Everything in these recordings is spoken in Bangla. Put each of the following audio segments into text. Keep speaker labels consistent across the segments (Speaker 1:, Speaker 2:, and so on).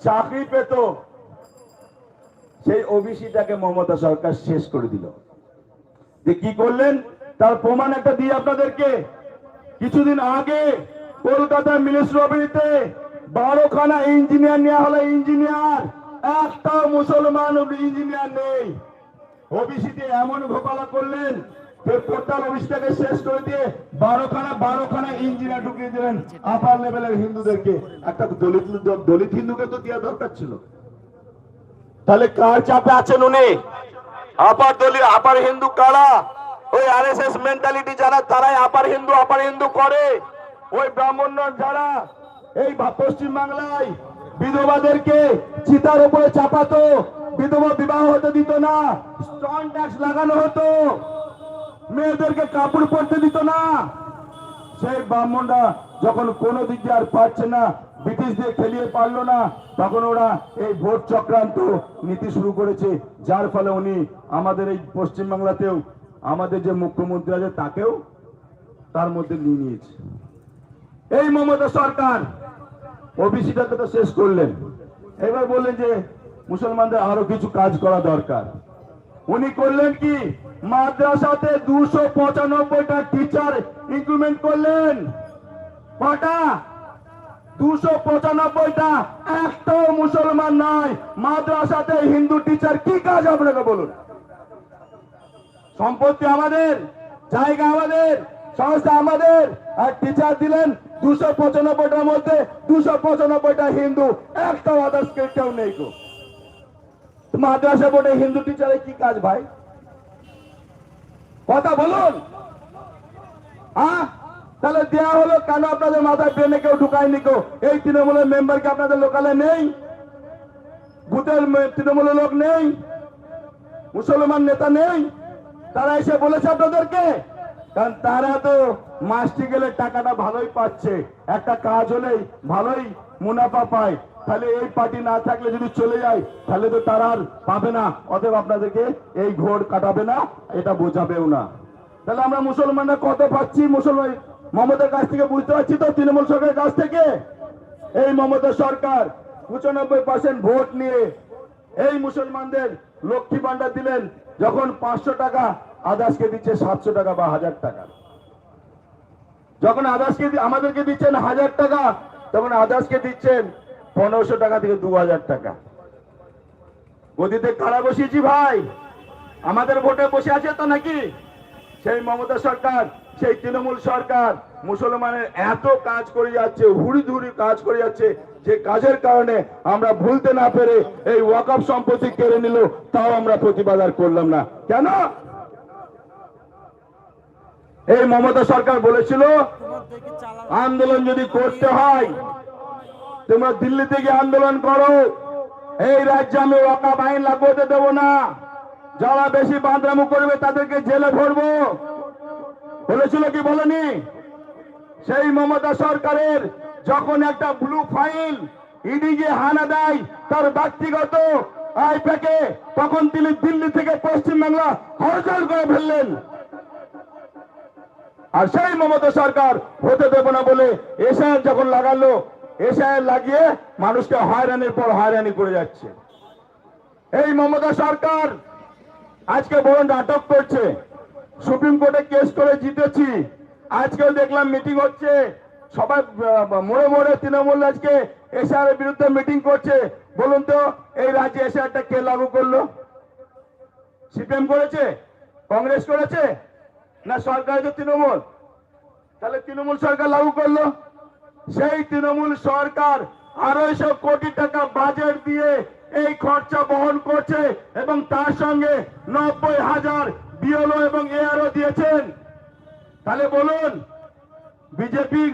Speaker 1: চাকরি পেত। সেই ওবিসিটাকে মমতা সরকার শেষ করে দিল। যে কি করলেন? তার প্রমাণ একটা দিই আপনাদেরকে। কিছুদিন আগে কলকাতার মিনিস্ট্রি বারোখানা ইঞ্জিনিয়ার নেওয়া হলো। ইঞ্জিনিয়ার একটা মুসলমান ইঞ্জিনিয়ার নেই। ওবিসিতে এমন ঘোপালা করলেন আপার হিন্দু ওই তারাই আপার হিন্দু আপার হিন্দু করে। ওই ব্রাহ্মণ যারা, এই পশ্চিম বাংলায় বিধবাদেরকে চিতার উপরে চাপাতো, বিধবা বিবাহ হতে দিত না স্টন ট্যাক্স লাগানো হতো। মেয়েদেরকে কাপড় পরতে দিত না। সেই ব্রাহ্মণরা যখন কোনো দিক দিয়ে আর পারছে না ব্রিটিশদের খেলিয়ে পারল না, তখন ওরা এই ভোট চক্রান্ত নীতি শুরু করেছে। যার ফলে উনি আমাদের এই পশ্চিমবাংলাতেও আমাদের যে মুখ্যমন্ত্রী আছে তাকেও তার মধ্যে নিয়ে নিয়েছে। এই মমতা সরকার ওবিসিটাকে তো শেষ করলেন। এবার বললেন যে, মুসলমানদের আরও কিছু কাজ করা দরকার। উনি করলেন কি? মাদ্রাসাতে দুশো পঁচানব্বইটা টিচার ইনক্রিমেন্ট করলেন। কটা? দুশো পঁচানব্বইটা। একটাও মুসলমান নয় মাদ্রাসাতে হিন্দু টিচার কি কাজ আপনাকে বলুন? সম্পত্তি আমাদের, জায়গা আমাদের, সংস্থা আমাদের। আর টিচার দিলেন দুশো পঁচানব্বইটার মধ্যে দুশো পঁচানব্বইটা হিন্দু। একটাও আদার্স কেউ নেই মাদ্রাসা বোর্ডে হিন্দু টিচারের কি কাজ ভাই? কথা বলুন। হ্যাঁ তাহলে দেয়া হলো কেন আপনাদের মাথায় ব্রেনে কেউ ঢুকায়নি কেউ এই তৃণমূলের মেম্বার মেম্বারকে আপনাদের লোকালে নেই? বুথের তৃণমূলের লোক নেই? মুসলমান নেতা নেই? তারা এসে বলেছে আপনাদেরকে? কারণ তারা তো মাসটি গেলে টাকাটা ভালোই পাচ্ছে। একটা কাজ হলেই ভালোই মুনাফা পায়। তাহলে এই পার্টি না থাকলে যদি চলে যায়, তাহলে তো তারা আর পাবে না। অতএব আপনাদেরকে এই ঘোর কাটাবে না, এটা বোঝাবেও না। তাহলে আমরা মুসলমানরা কত পাচ্ছি? মুসলমান মমতার কাছ থেকে বুঝতে পারছি তো, তৃণমূল সরকারের কাছ থেকে? এই মমতা সরকার পঁচানব্বই পার্সেন্ট ভোট নিয়ে এই মুসলমানদের লক্ষ্মী ভান্ডার দিলেন, যখন পাঁচশো টাকা আদাসকে দিচ্ছে সাতশো টাকা বা হাজার টাকা। যখন আদাসকে আমাদেরকে দিচ্ছেন হাজার টাকা, তখন আদাসকে দিচ্ছেন পনেরোশো টাকা থেকে দু হাজার টাকা। গদিতে কারা বসিয়েছি ভাই? আমাদের ভোটে বসে আছে তো নাকি? সেই মমতা সরকার, সেই তৃণমূল সরকার, মুসলমানের এত কাজ করে যাচ্ছে, হুড়ি ধুড়ি কাজ করে যাচ্ছে, যে কাজের কারণে আমরা ভুলতে না পেরে এই ওয়াকআপ সম্পত্তি কেড়ে নিল, তাও আমরা প্রতিবাদ আর করলাম না। কেন? এই মমতা সরকার বলেছিল, আন্দোলন যদি করতে হয় তোমরা দিল্লি থেকে আন্দোলন করো। এই রাজ্যে আমি ওয়াকাপ আইন লাগু হতে দেবো না। যারা বেশি বাঁদরামু করবে তাদেরকে জেলে ভরবো। বলেছিল কি বলেনি? সেই মমতা সরকারের যখন একটা ব্লু ফাইল ইডিকে হানা দেয়, তার ব্যক্তিগত আয় প্যাকে তখন তিনি দিল্লি থেকে পশ্চিমবাংলা হরজল করে ফেললেন। আর সেই মমতা সরকার হতে দেব না বলে এসআইআর যখন লাগালো এসআইআর লাগিয়ে মানুষকে হয়রানির পর হয়রানি করে যাচ্ছে। এই মমতা সরকার আজকে বড় নাটক করছে। সুপ্রিম কোর্টে কেস করে জিতেছি। আজকেও দেখলাম মিটিং হচ্ছে। সবাই মোড়ে মোড়ে তৃণমূল আজকে এসআর এর বিরুদ্ধে মিটিং করছে। বলুন তো, এই রাজ্যে এসআরটা কে লাগু করল? সিপিএম করেছে? কংগ্রেস করেছে? না সরকার তৃণমূল? তাহলে তৃণমূল সরকার লাগু করল? সেই তৃণমূল সরকার আড়াইশো কোটি টাকা বাজেট দিয়ে এই খরচা বহন করছে এবং তার সঙ্গে নব্বই হাজার বিএলও এবং এআরও দিয়েছেন। তাহলে বলুন বিজেপি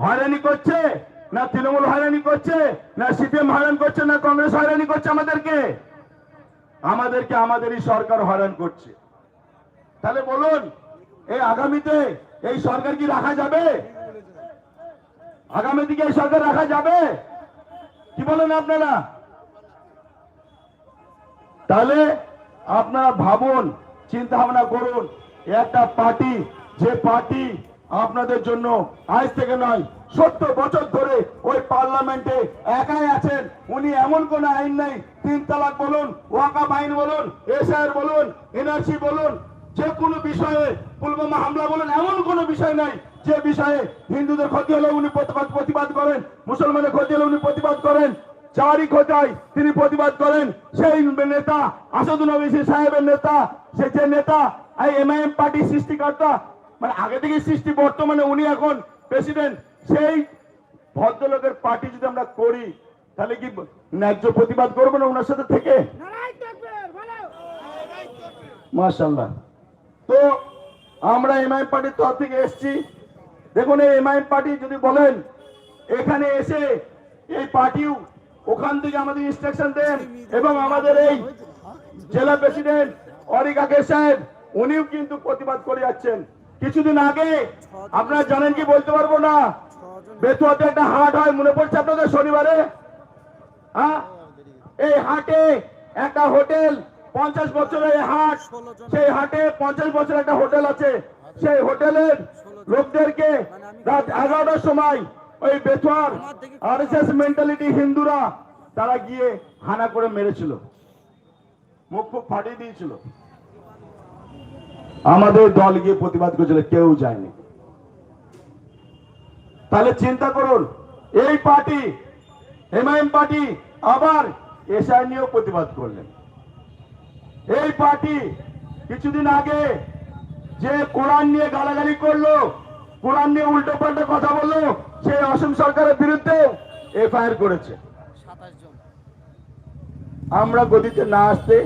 Speaker 1: হয়রানি করছে না তৃণমূল হয়রানি করছে না সিপিএম হয়রান করছে না কংগ্রেস হয়রানি করছে আমাদেরকে? আমাদেরকে আমাদেরই সরকার হয়রান করছে। তাহলে বলুন, এই আগামীতে এই সরকার কি রাখা যাবে? আগামী দিকে সরকার রাখা যাবে? কি বলেন আপনারা? তাহলে আপনারা ভাবুন চিন্তা ভাবনা করুন, একটা পার্টি, যে পার্টি আপনাদের জন্য আজ থেকে নয়, সত্তর বছর ধরে ওই পার্লামেন্টে একাই আছেন। উনি এমন কোন আইন নাই। তিন তালাক বলুন ওয়াকাব আইন বলুন এসআর বলুন, এনআরসি বলুন, যে কোনো বিষয়ে পুলবামা হামলা বলুন, এমন কোনো বিষয় নাই। যে বিষয়ে হিন্দুদের ক্ষতি হলে উনি প্রতিবাদ করেন, মুসলমানের ক্ষতি হলে উনি প্রতিবাদ করেন, যারই খোঁজায় তিনি প্রতিবাদ করেন। সেই নেতা, আসাদুল নবী সাহেবের নেতা, সে যে নেতা, এই এমআইএম পার্টি সৃষ্টিকর্তা মানে আগে থেকে সৃষ্টি, বর্তমানে উনি এখন প্রেসিডেন্ট সেই ভদ্রলোকের পার্টি যদি আমরা করি, তাহলে কি ন্যায্য প্রতিবাদ করব না ওনার সাথে থেকে? মাশাল্লাহ তো আমরা এমআইএম পার্টির তরফ থেকে এসেছি। দেখুন এই এমআইএম পার্টি যদি বলেন, এখানে এসে এই পার্টিও ওখান থেকে আমাদের ইনস্ট্রাকশন দেন এবং আমাদের এই জেলা প্রেসিডেন্ট অরিক আকেশ সাহেব, উনিও কিন্তু প্রতিবাদ করে যাচ্ছেন। কিছুদিন আগে, আপনারা জানেন কি বলতে পারব না? বেতুয়াতে একটা হাট হয়, মনে পড়ছে আপনাদের শনিবারে? হ্যাঁ? এই হাটে একটা হোটেল, পঞ্চাশ বছরের হাট, সেই হাটে পঞ্চাশ বছর একটা হোটেল আছে। সেই হোটেলের লোকদেরকে রাত এগারোটার সময় ওই বেথুয়ার আর এস এস মেন্টালিটি হিন্দুরা তারা গিয়ে হানা করে মেরেছিল। মুখ ফুক ফাটিয়ে দিয়েছিল। আমাদের দল গিয়ে প্রতিবাদ করেছিল, কেউ যায়নি। তাহলে চিন্তা করুন, এই পার্টি, এমআইএম পার্টি আবার এসআই নিয়েও প্রতিবাদ করলেন। এই পার্টি কিছুদিন আগে যে কোরআন নিয়ে গালাগালি করল, কোরআন নিয়ে উল্টো পাল্টা কথা বলল, সেই অসম সরকারের বিরুদ্ধে এফআইআর করেছে। আমরা গদিতে না আসতে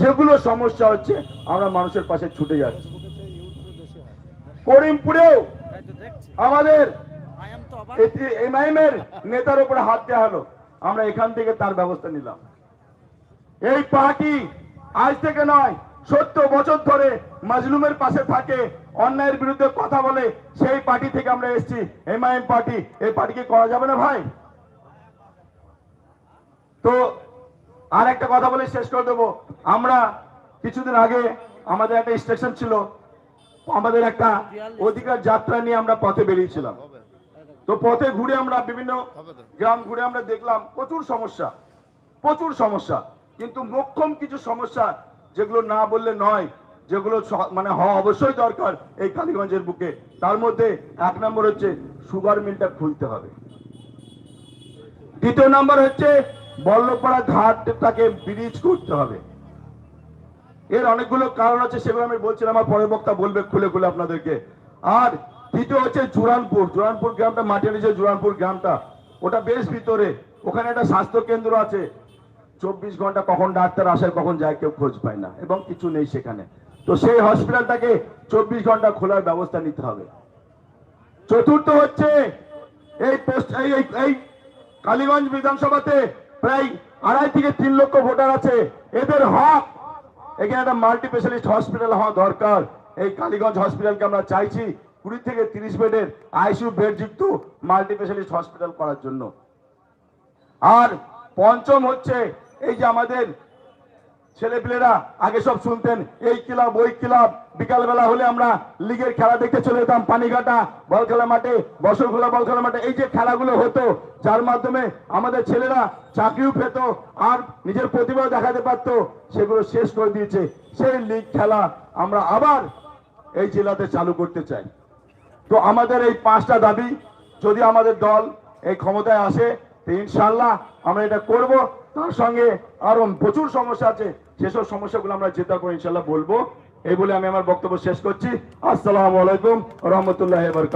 Speaker 1: যেগুলো সমস্যা হচ্ছে, আমরা মানুষের পাশে ছুটে যাচ্ছি। করিমপুরেও আমাদের এমআইএম এর নেতার উপরে হাত দেওয়া হলো। আমরা এখান থেকে তার ব্যবস্থা নিলাম। এই পার্টি আজ থেকে নয়, সত্তর বছর ধরে মাজলুমের পাশে থাকে, অন্যায়ের বিরুদ্ধে কথা বলে, সেই পার্টি থেকে আমরা এসেছি, এমআইএম পার্টি। এই পার্টিকে করা যাবে না ভাই? তো আর একটা কথা বলে শেষ করে দেবো। আমরা কিছুদিন আগে আমাদের একটা স্টেশন ছিল, আমাদের একটা অধিকার যাত্রা নিয়ে আমরা পথে বেরিয়েছিলাম। তো পথে ঘুরে আমরা বিভিন্ন গ্রাম ঘুরে আমরা দেখলাম, প্রচুর সমস্যা প্রচুর সমস্যা। কিন্তু মোক্ষম কিছু সমস্যা, যেগুলো না বললে নয় যেগুলো মানে হওয়া অবশ্যই দরকার এই কালীগঞ্জের বুকে। তার মধ্যে এক নম্বর হচ্ছে সুগার মিলটা খুলতে হবে। দ্বিতীয় নম্বর হচ্ছে বল্লভপাড়া ঘাটটাকে ব্রিজ করতে হবে। এর অনেকগুলো কারণ আছে, সেগুলো আমি বলছিলাম, আমার পরের বক্তা বলবে খুলে খুলে আপনাদেরকে। আর তৃতীয় হচ্ছে জুরানপুর। জুরানপুর গ্রামটা মাটির নিচে জুরানপুর গ্রামটা। ওটা বেশ ভিতরে। ওখানে একটা স্বাস্থ্য কেন্দ্র আছে। চব্বিশ ঘণ্টা কখন ডাক্তার আসে কখন যায়, কেউ খোঁজ পায় না। এবং কিছু নেই সেখানে। তো সেই হসপিটালটাকে চব্বিশ ঘণ্টা খোলার ব্যবস্থা নিতে হবে। চতুর্থ হচ্ছে এই পোস্ট এই এই- কালীগঞ্জ বিধানসভাতে প্রায় আড়াই থেকে তিন লক্ষ ভোটার আছে। এদের হক। এখানে একটা মাল্টি স্পেশালিস্ট হসপিটাল হওয়া দরকার। এই কালীগঞ্জ হসপিটালকে আমরা চাইছি কুড়ি থেকে তিরিশ বেডের আইসিইউ বেড যুক্ত মাল্টি স্পেশালিস্ট হসপিটাল করার জন্য। আর পঞ্চম হচ্ছে এই যে আমাদের ছেলেপিলেরা আগে সব শুনতেন, এই ক্লাব, ওই ক্লাব। বিকালবেলা হলে আমরা লিগের খেলা দেখতে চলে যেতাম, পানিঘাটা বল খেলা মাঠে বসরখোলা বল খেলা মাঠে। এই যে খেলাগুলো হতো, যার মাধ্যমে আমাদের ছেলেরা চাকরিও পেত আর নিজের প্রতিভা দেখাতে পারতো, সেগুলো শেষ করে দিয়েছে। সেই লিগ খেলা আমরা আবার এই জেলাতে চালু করতে চাই। তো আমাদের এই পাঁচটা দাবি, যদি আমাদের দল এই ক্ষমতায় আসে ইনশাল্লাহ আমরা এটা করব। তার সঙ্গে আরও প্রচুর সমস্যা আছে। সেসব সমস্যাগুলো আমরা চিন্তা করে ইনশাল্লাহ বলব। এই বলে আমি আমার বক্তব্য শেষ করছি। আসসালামু আলাইকুম রহমতুল্লাহ বরকাত